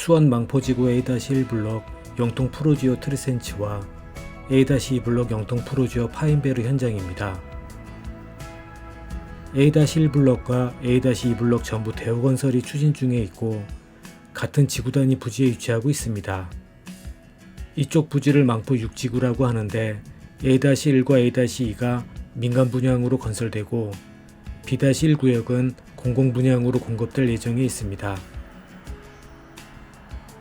수원 망포지구 A-1 블록 영통 프로지오 트리센치와 A-2 블록 영통 프로지오 파인베르 현장입니다. A-1 블록과 A-2 블록 전부 대우 건설이 추진 중에 있고 같은 지구 단위 부지에 위치하고 있습니다. 이쪽 부지를 망포 6지구라고 하는데 A-1과 A-2가 민간 분양으로 건설되고 B-1 구역은 공공 분양으로 공급될 예정에 있습니다.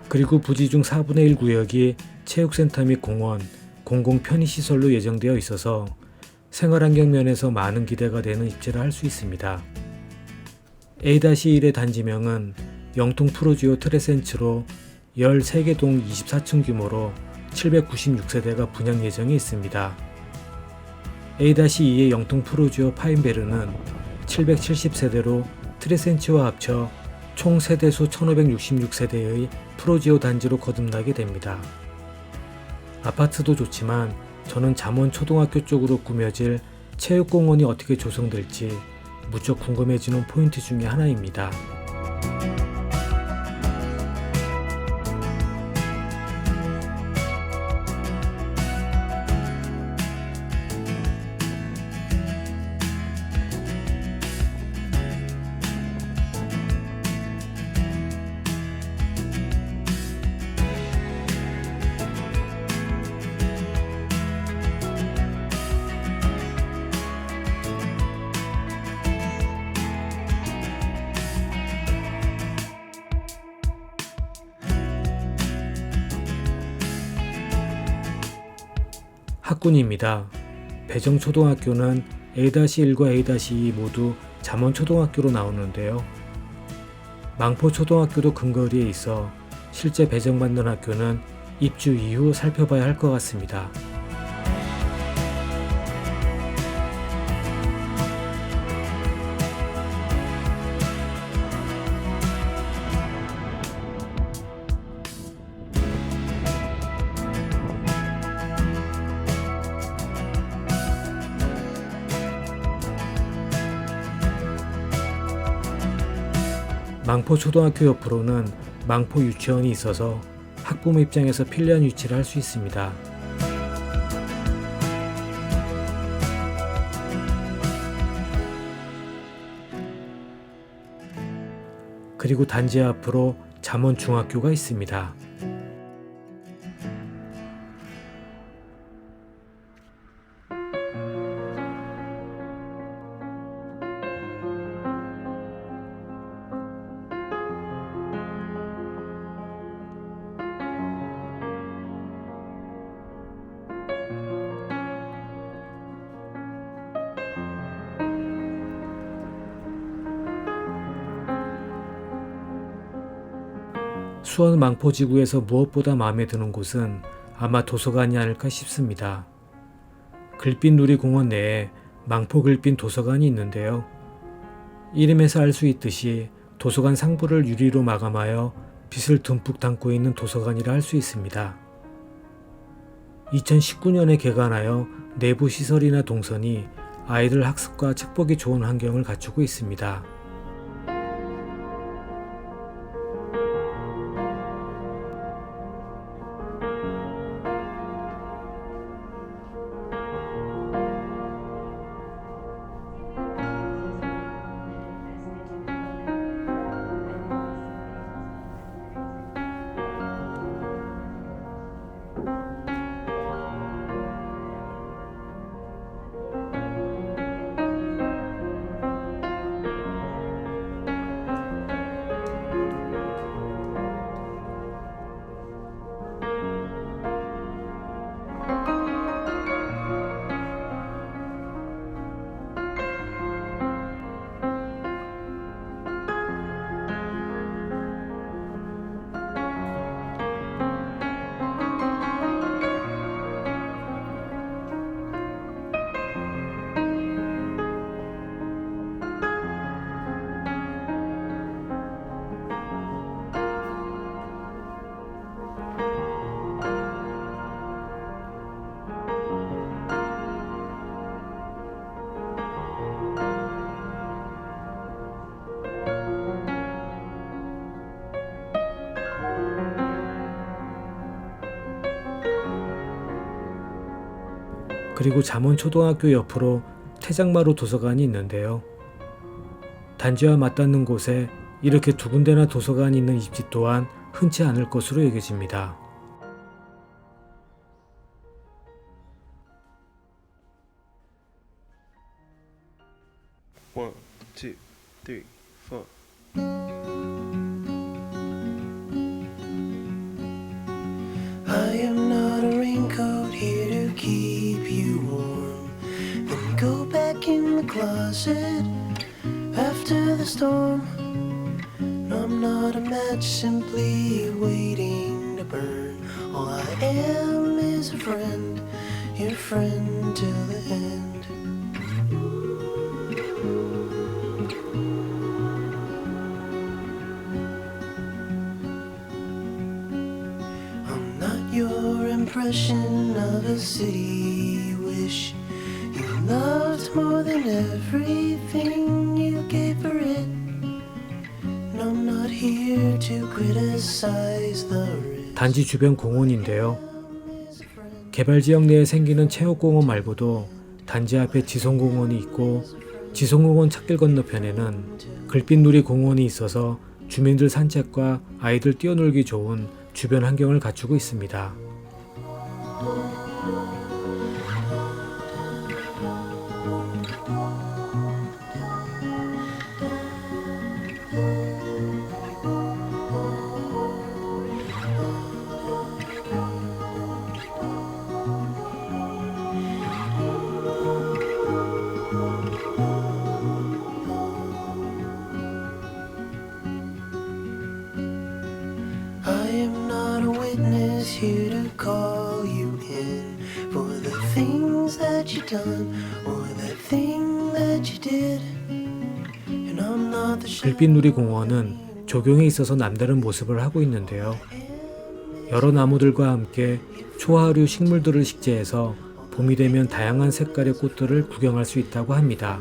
그리고 부지 중 4분의 1 구역이 체육센터 및 공원, 공공 편의시설로 예정되어 있어서 생활환경 면에서 많은 기대가 되는 입지를 할 수 있습니다. A-1의 단지명은 영통 프로지오 트레센츠로 13개 동 24층 규모로 796세대가 분양 예정에 있습니다. A-2의 영통 프로지오 파인베르는 770세대로 트레센치와 합쳐 총 세대수 1566세대의 프로지오 단지로 거듭나게 됩니다. 아파트도 좋지만 저는 잠원 초등학교 쪽으로 꾸며질 체육공원이 어떻게 조성될지 무척 궁금해지는 포인트 중의 하나입니다. 학군입니다. 배정초등학교는 A-1과 A-2 모두 잠원초등학교로 나오는데요. 망포초등학교도 근거리에 있어 실제 배정받는 학교는 입주 이후 살펴봐야 할 것 같습니다. 망포 초등학교 옆으로는 망포 유치원이 있어서 학부모 입장에서 필요한 위치를 할 수 있습니다. 그리고 단지 앞으로 잠원 중학교가 있습니다. 수원 망포지구에서 무엇보다 마음에 드는 곳은 아마 도서관이 아닐까 싶습니다. 글빛 누리공원 내에 망포 글빛 도서관이 있는데요. 이름에서 알 수 있듯이 도서관 상부를 유리로 마감하여 빛을 듬뿍 담고 있는 도서관이라 할 수 있습니다. 2019년에 개관하여 내부 시설이나 동선이 아이들 학습과 책 보기 좋은 환경을 갖추고 있습니다. 그리고 잠원초등학교 옆으로 태장마루 도서관이 있는데요. 단지와 맞닿는 곳에 이렇게 두 군데나 도서관이 있는 입지 또한 흔치 않을 것으로 여겨집니다. One, two, closet after the storm. No, I'm not a match simply waiting to burn. All I am is a friend, your friend till the end. I'm not your impression of a city everything you gave for it. And I'm not here to criticize the rich. 단지 주변 공원인데요. 개발 지역 내에 생기는 체육공원 말고도 단지 앞에 지송공원이 있고 지송공원 찾길 건너편에는 글빛누리 공원이 있어서 주민들 산책과 아이들 뛰어놀기 좋은 주변 환경을 갖추고 있습니다. 글빛누리 공원은 조경에 있어서 남다른 모습을 하고 있는데요. 여러 나무들과 함께 초하류 식물들을 식재해서 봄이 되면 다양한 색깔의 꽃들을 구경할 수 있다고 합니다.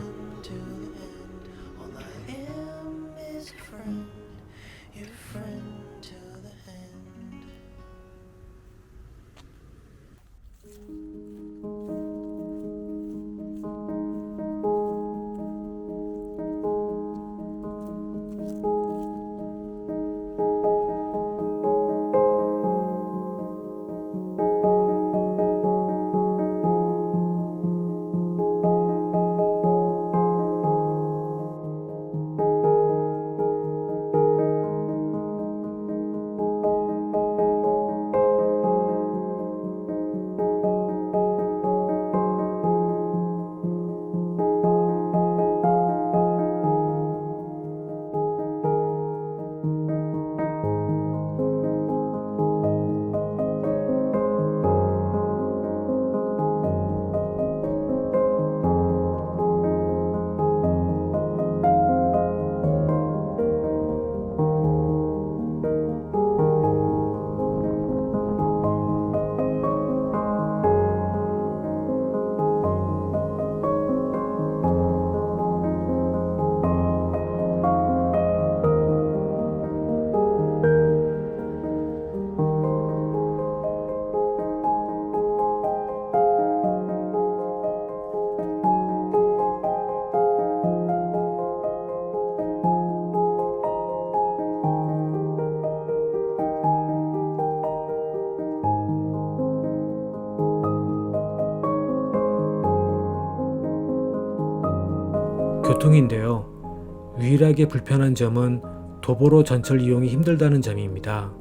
교통인데요. 유일하게 불편한 점은 도보로 전철 이용이 힘들다는 점입니다.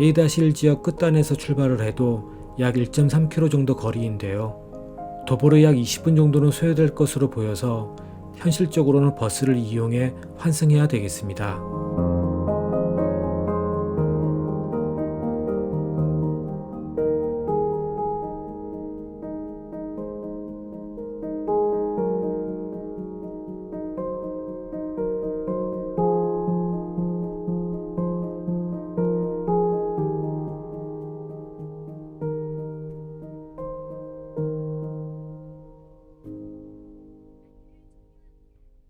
A-1 지역 끝단에서 출발을 해도 약 1.3km 정도 거리인데요. 도보로 약 20분 정도는 소요될 것으로 보여서 현실적으로는 버스를 이용해 환승해야 되겠습니다.